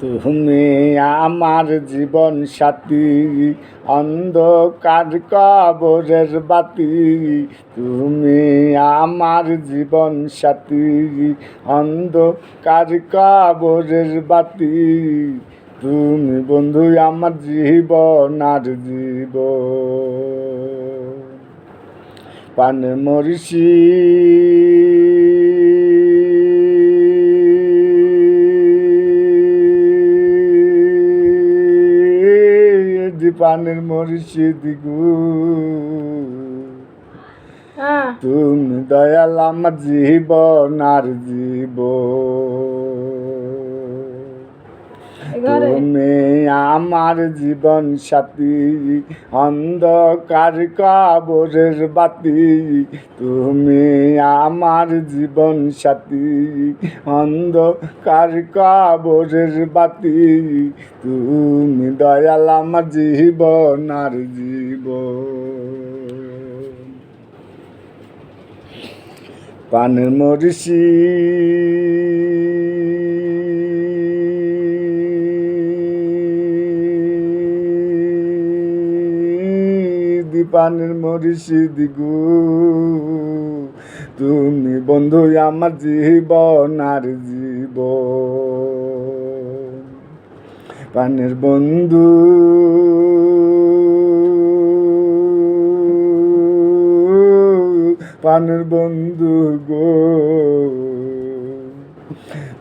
তুমি আমার জীবন সাথী, অন্ধকার কবরের বাতি। তুমি আমার জীবন সাথী, অন্ধকার কবরের বাতি। তুমি বন্ধু, আমার জীবন আর জীব। পান মরিষি পানের মরিষি দিগু। হ্যাঁ। তুমি দয়াল আমার জীবন আর জীব ঘরে তুমি আমার জীবন সাথী, অন্ধকার কবরের বাতি। তুমি আমার জীবন সাথী, অন্ধকার কবরের বাতি। তুমি দয়াল আমার জীবন আর জীব পানের মরিষি দীপানের মরিষি দিগু। তুমি বন্ধু আমার জীবন আর জীব পানের বন্ধু। পানের বন্ধু গো।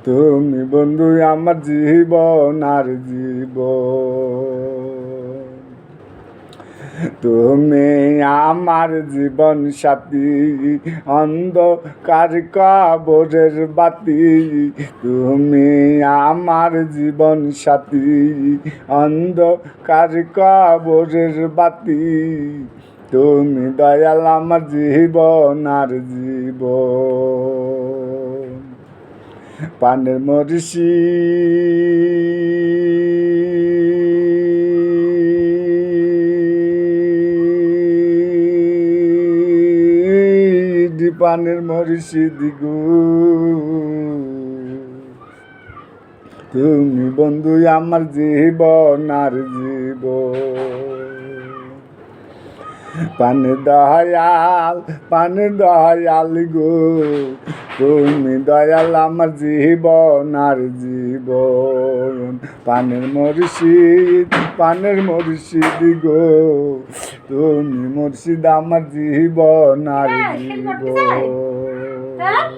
তুমি বন্ধু আমার জীবন আর জীব তুমি আমার জীবন সাথী, অন্ধকার কবরের বাতি। তুমি আমার জীবন সাথী, অন্ধকার কবরের বাতি। তুমি দয়াল আমার জীবন আর জীব পানের মরিষি পানের মরিষি দিগু। তুমি বন্ধু আমার জীবন আর জীব পান দয়াল পান দয়াল গো। তুমি দয়াল আমার জীবন আর জীবন। পানের মরিষিদ পানের মরিষিদ গো। তুমি মুর্শিদ আমার জীবন আর জীবন।